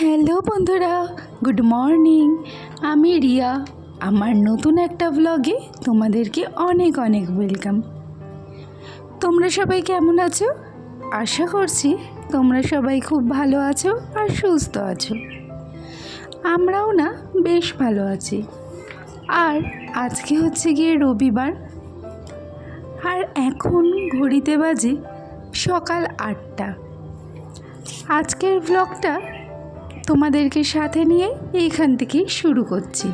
Hello বন্ধুরা, good morning. আমি রিয়া। আমার নতুন একটা ব্লগে তোমাদেরকে অনেক অনেক ওয়েলকাম তোমরা সবাই কেমন আছো? আশা করছি তোমরা সবাই খুব ভালো আছো আর সুস্থ আছো। আমরাও না বেশ ভালো আছি। আর আজকে হচ্ছে গিয়ে রবিবার। আর এখন ঘড়িতে বাজে সকাল আটটা। আজকের ব্লগটা তোমাদেরকে সাথে নিয়ে এইখান থেকেই শুরু করছি।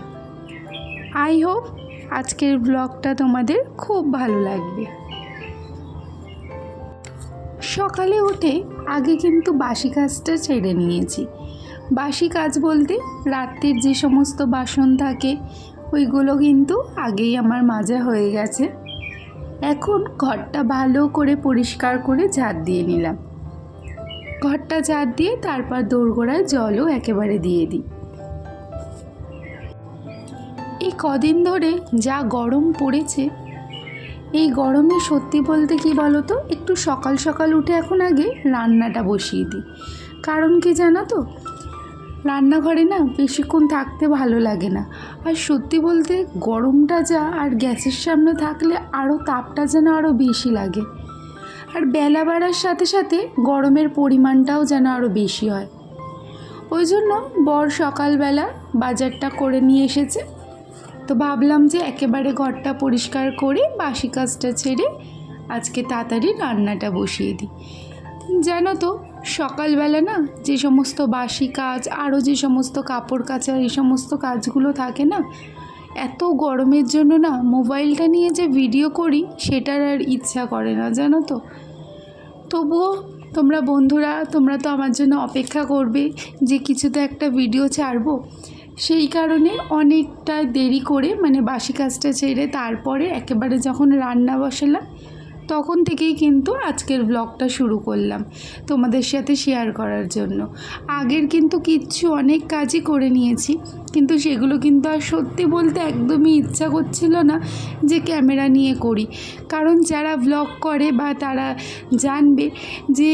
আই হোপ আজকের ব্লগটা তোমাদের খুব ভালো লাগবে। সকালে উঠে আগে কিন্তু বাসি কাজটা ছেড়ে নিয়েছি। বাসি কাজ বলতে রাত্রির যে সমস্ত বাসন থাকে, ওইগুলো কিন্তু আগেই আমার মাজা হয়ে গেছে। এখন ঘরটা ভালো করে পরিষ্কার করে ঝাড় দিয়ে নিলাম। ঘরটা চার দিয়ে তারপর দোরগোড়ায় জলও একেবারে দিয়ে দিই। এই কদিন ধরে যা গরম পড়েছে, এই গরমে সত্যি বলতে কি বলো তো একটু সকাল সকাল উঠে এখন আগে রান্নাটা বসিয়ে দিই। কারণ কি জানো তো, রান্নাঘরে না বেশিক্ষণ থাকতে ভালো লাগে না। আর সত্যি বলতে গরমটা যা আর গ্যাসের সামনে থাকলে আরও তাপটা যেন আরও বেশি লাগে। আর বেলা বাড়ার সাথে সাথে গরমের পরিমাণটাও যেন আরও বেশি হয়। ওই জন্য বর সকালবেলা বাজারটা করে নিয়ে এসেছে। তো ভাবলাম যে একেবারে ঘরটা পরিষ্কার করে বাসি কাজটা ছেড়ে আজকে তাড়াতাড়ি রান্নাটা বসিয়ে দিই। জানো তো, সকালবেলা না যে সমস্ত বাসি কাজ আরও যে সমস্ত কাপড় কাচা এই সমস্ত কাজগুলো থাকে না এত গরমের জন্য না মোবাইলটা নিয়ে যে ভিডিও করি, সেটার আর ইচ্ছা করে না, জানো তো। তবুও তোমরা বন্ধুরা, তোমরা তো আমার জন্য অপেক্ষা করবে যে কিছু তো একটা ভিডিও ছাড়বো। সেই কারণে অনেকটা দেরি করে মানে বাসি কাজটা ছেড়ে তারপরে একেবারে যখন রান্না বসালাম তখন থেকেই কিন্তু আজকের ব্লগটা শুরু করলাম তোমাদের সাথে শেয়ার করার জন্য। আগের কিন্তু কিচ্ছু অনেক কাজই করে নিয়েছি, কিন্তু সেগুলো কিন্তু আর সত্যি বলতে একদমই ইচ্ছা করছিল না যে ক্যামেরা নিয়ে করি। কারণ যারা ব্লগ করে বা তারা জানবে যে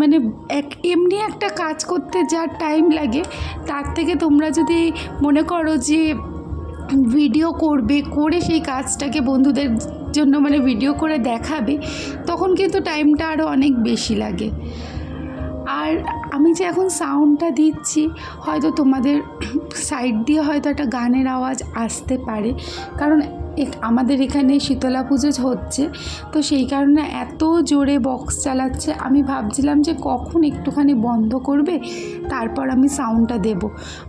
মানে এক, এমনি একটা কাজ করতে যার টাইম লাগে, তার থেকে তোমরা যদি মনে করো যে ভিডিও করবে, করে সেই কাজটাকে বন্ধুদের জন্য মানে ভিডিও করে দেখাবে, তখন কিন্তু টাইমটা আরও অনেক বেশি লাগে। আর আমি যে এখন সাউন্ডটা দিচ্ছি, হয়তো তোমাদের সাইড দিয়ে হয়তো একটা গানের আওয়াজ আসতে পারে, কারণ আমাদের এখানে শীতলা পুজো হচ্ছে। তো সেই কারণে এত জোরে বক্স চালাচ্ছে। আমি ভাবছিলাম যে কখন একটুখানি বন্ধ করবে, তারপর আমি সাউন্ডটা দেব।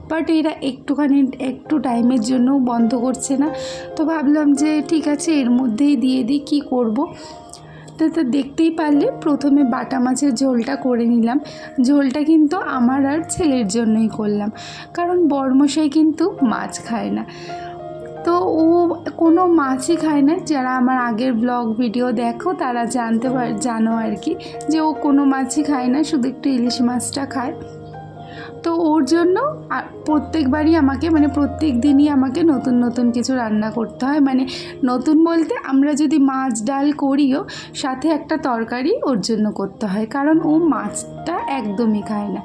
বাট এরা একটুখানি, একটু টাইমের জন্যও বন্ধ করছে না। তো ভাবলাম যে ঠিক আছে, এর মধ্যেই দিয়ে দিই, কী করব? তো তো দেখতেই পারলে প্রথমে বাটা মাছের ঝোলটা করে নিলাম। ঝোলটা কিন্তু আমার আর ছেলের জন্যই করলাম। কারণ বরমশাই কিন্তু মাছ খায় না। তো ও কোনো মাছই খায় না। যারা আমার আগের ব্লগ ভিডিও দেখো, তারা জানতে পার, জানো আর কি, যে ও কোনো মাছই খায় না, শুধু একটু ইলিশ মাছটা খায়। তো ওর জন্য প্রত্যেকবারই আমাকে মানে প্রত্যেক দিনই আমাকে নতুন নতুন কিছু রান্না করতে হয়। মানে নতুন বলতে আমরা যদি মাছ, ডাল করিও, সাথে একটা তরকারি ওর জন্য করতে হয়, কারণ ও মাছটা একদমই খায় না।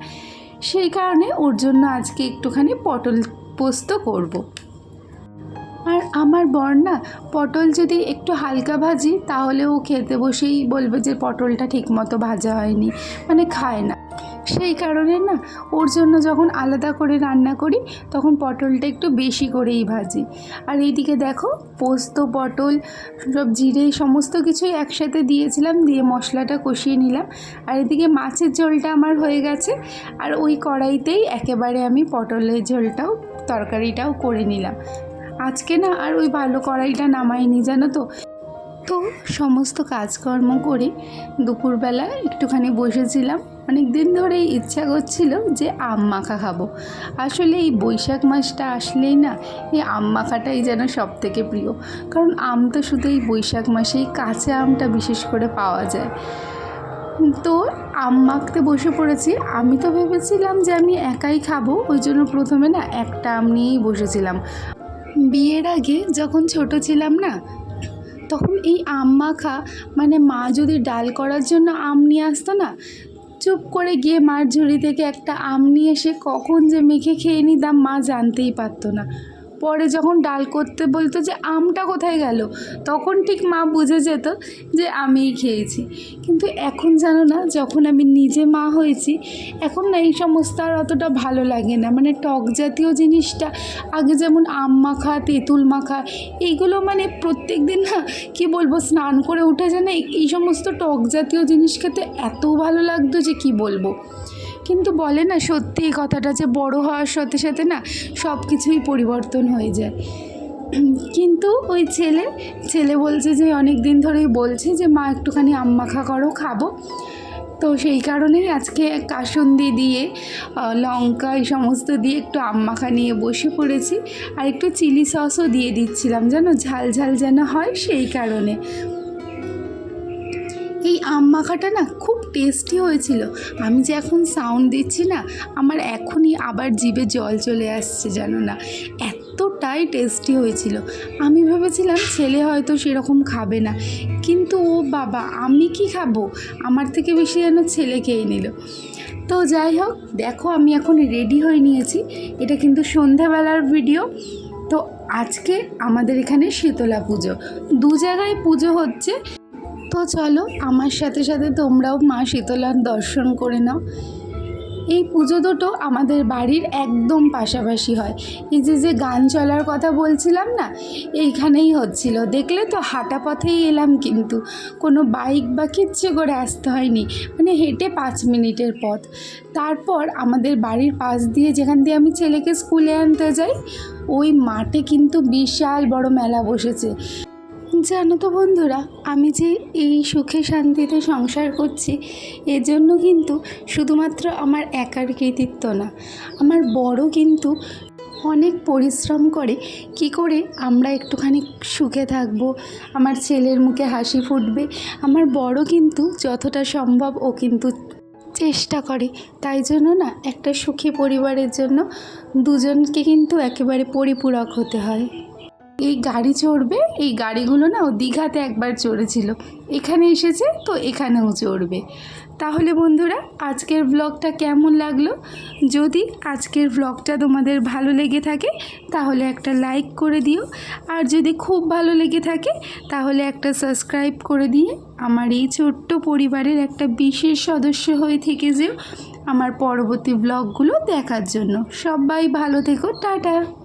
সেই কারণে ওর জন্য আজকে একটুখানি পটল পোস্ত করব। আর আমার বর না, পটল যদি একটু হালকা ভাজি, তাহলে ও খেতে বসেই বলবে যে পটলটা ঠিকমতো ভাজা হয়নি মানে খায় না। সেই কারণে না, ওর জন্য যখন আলাদা করে রান্না করি, তখন পটলটা একটু বেশি করেই ভাজি। আর এইদিকে দেখো, পোস্ত, পটল, সব জিরে, সমস্ত কিছুই একসাথে দিয়েছিলাম, দিয়ে মশলাটা কষিয়ে নিলাম। আর এদিকে মাছের ঝোলটা আমার হয়ে গেছে, আর ওই কড়াইতেই একেবারে আমি পটলের ঝোলটাও, তরকারিটাও করে নিলাম। আজকে না আর ওই ভালো কড়াইটা নামাইনি জানো তো। তো সমস্ত কাজকর্ম করে দুপুরবেলা একটুখানি বসেছিলাম। অনেক দিন ধরেই ইচ্ছা করছিল যে আম মাখা খাব। আসলে এই বৈশাখ মাসটা আসলেই না এই আম মাখাটাই যেন সব থেকে প্রিয়। কারণ আম তো শুধু এই বৈশাখ মাসেই কাঁচা আমটা বিশেষ করে পাওয়া যায়। তো আম মাখতে বসে পড়েছি। আমি তো ভেবেছিলাম যে আমি একাই খাব, ওই জন্য প্রথমে না একটা আম নিয়েই বসেছিলাম। বিয়ের আগে যখন ছোট ছিলাম না, তখন এই আম মাখা মানে মা যদি ডাল করার জন্য আম নিয়ে আসতো না, চুপ করে গিয়ে মার ঝুড়ি থেকে একটা আম নিয়ে এসে কখন যে মেখে খেয়ে নিতাম মা জানতেই পারতো না। পরে যখন ডাল করতে বলতো যে আমটা কোথায় গেল, তখন ঠিক মা বুঝে যেত যে আমিই খেয়েছি। কিন্তু এখন জানো না, যখন আমি নিজে মা হয়েছি, এখন না এই সমস্ত আর অতটা ভালো লাগে না। মানে টক জাতীয় জিনিসটা, আগে যেমন আম মাখা, তেঁতুল মাখা, এইগুলো মানে প্রত্যেক দিন না, কি বলব, স্নান করে উঠে যায় না এই সমস্ত টক জাতীয় জিনিস খেতে এত ভালো লাগতো যে কি বলব? কিন্তু বলে না সত্যি এই কথাটা যে বড় হওয়ার সাথে সাথে না সব কিছুই পরিবর্তন হয়ে যায়। কিন্তু ওই ছেলে ছেলে বলছে যে অনেক দিন ধরেই বলছে যে, মা, একটুখানি আম মাখা করো, খাব। তো সেই কারণেই আজকে কাসুন্দি দিয়ে লঙ্কা, এই সমস্ত দিয়ে একটু আম মাখা নিয়ে বসে পড়েছি। আর একটু চিলি সসও দিয়ে দিচ্ছিলাম যেন ঝাল ঝাল যেন হয় সেই কারণে। এই আম মাখাটা না খুব টেস্টি হয়েছিল। আমি যে এখন সাউন্ড দিচ্ছি না, আমার এখনই আবার জিভে জল চলে আসছে, জানো না। এতটাই টেস্টি হয়েছিল। আমি ভেবেছিলাম ছেলে হয়তো সেরকম খাবে না। কিন্তু ও বাবা, আমি কি খাব? আমার থেকে বেশি যেন ছেলে খেয়ে নিল। তো যাই হোক, দেখো আমি এখন রেডি হয়ে নিয়েছি। এটা কিন্তু সন্ধ্যাবেলার ভিডিও তো আজকে আমাদের এখানে শীতলা পুজো। দু জায়গায় পুজো হচ্ছে। তো চলো, আমার সাথে সাথে তোমরাও মা শীতলার দর্শন করে নাও। এই পুজো দুটো আমাদের বাড়ির একদম পাশাপাশি হয়। এই যে যে গান চলার কথা বলছিলাম না, এইখানেই হচ্ছিল। দেখলে তো হাঁটা পথেই এলাম কিন্তু। কোনো বাইক বা কিচ্ছে করে আসতে হয়নি। মানে হেঁটে পাঁচ মিনিটের পথ। তারপর আমাদের বাড়ির পাশ দিয়ে যেখান দিয়ে আমি ছেলেকে স্কুলে আনতে যাই, ওই মাঠে কিন্তু বিশাল বড় মেলা বসেছে। জানো তো বন্ধুরা, আমি যে এই সুখে শান্তিতে সংসার করছি, এজন্য কিন্তু শুধুমাত্র আমার একার কৃতিত্ব না, আমার বড় কিন্তু অনেক পরিশ্রম করে, কি করে আমরা একটুখানি সুখে থাকব, আমার ছেলের মুখে হাসি ফুটবে, আমার বড় কিন্তু যতটা সম্ভব ও কিন্তু চেষ্টা করে, তাই জন্য না একটা সুখী পরিবারের জন্য দুজনকে কিন্তু একেবারে পরিপূরক হতে হয়। এই গাড়ি চড়বে, এই গাড়িগুলো না ও দীঘাতে একবার চড়েছিল। এখানে এসেছে তো এখানেও চড়বে। তাহলে বন্ধুরা, আজকের ব্লগটা কেমন লাগল? যদি আজকের ব্লগটা তোমাদের ভালো লেগে থাকে, তাহলে একটা লাইক করে দিও। আর যদি খুব ভালো লেগে থাকে, তাহলে একটা সাবস্ক্রাইব করে দিয়ে আমার এই ছোট্ট পরিবারের একটা বিশেষ সদস্য হয়ে থেকে যেও আমার পরবর্তী ব্লগগুলো দেখার জন্য। সবাই ভালো থেকো, টাটা।